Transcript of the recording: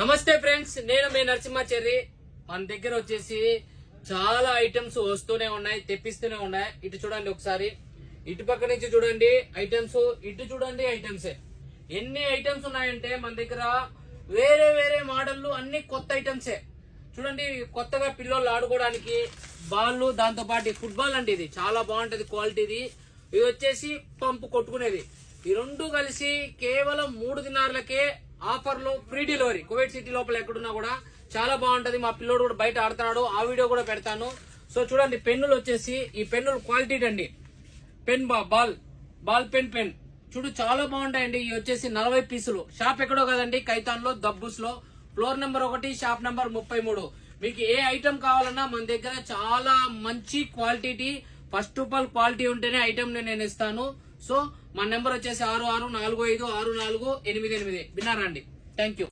నమస్తే ఫ్రెండ్స్ నేను మీ నరసింహాచారి మన దగ్గర వచ్చేసి చాలా ఐటమ్స్ వస్తూనే ఉన్నాయి తెప్పిస్తూనే ఉన్నాయి. ఇటు చూడండి ఒకసారి. ఇటు పక్క నుంచి చూడండి ఐటమ్స్. ఇటు చూడండి ఐటమ్స్. ఎన్ని ఐటమ్స్ ఉన్నాయంటే మన దగ్గర వేరే వేరే మోడల్లు అన్ని కొత్త ఐటమ్సే. చూడండి కొత్తగా పిల్లలు ఆడుకోవడానికి బాల్లు దాంతోపాటు ఫుట్బాల్ అండి ఇది. చాలా బాగుంటది క్వాలిటీది ఇది వచ్చేసి పంపు కొట్టుకునేది. ఈ రెండు కలిసి కేవలం మూడు దినార్లకే ఆఫర్లో ఫ్రీ డెలివరీ. కువైట్ సిటీ లోపల ఎక్కడున్నా కూడా చాలా బాగుంటది. మా పిల్లోడు కూడా బయట ఆడుతున్నాడు. ఆ వీడియో కూడా పెడతాను. సో చూడండి పెన్నులు వచ్చేసి ఈ పెన్నులు క్వాలిటీ అండి. పెన్ బా బాల్ బాల్ పెన్ పెన్. చూడు చాలా బాగుంటాయండి. ఇవి వచ్చేసి నలభై పీసులు. షాప్ ఎక్కడో కదండి? కైతాన్లో దబ్బుస్లో ఫ్లోర్ నెంబర్ ఒకటి షాప్ నెంబర్ ముప్పై మూడు. మీకు ఏ ఐటమ్ కావాలన్నా మన దగ్గర చాలా మంచి quality first of all quality ఉంటేనే ఐటమ్ నేను ఇస్తాను. సో మా నెంబర్ వచ్చేసి ఆరు ఆరు నాలుగు ఐదు ఆరు నాలుగు ఎనిమిది ఎనిమిది. విన్నారా అండి? Thank you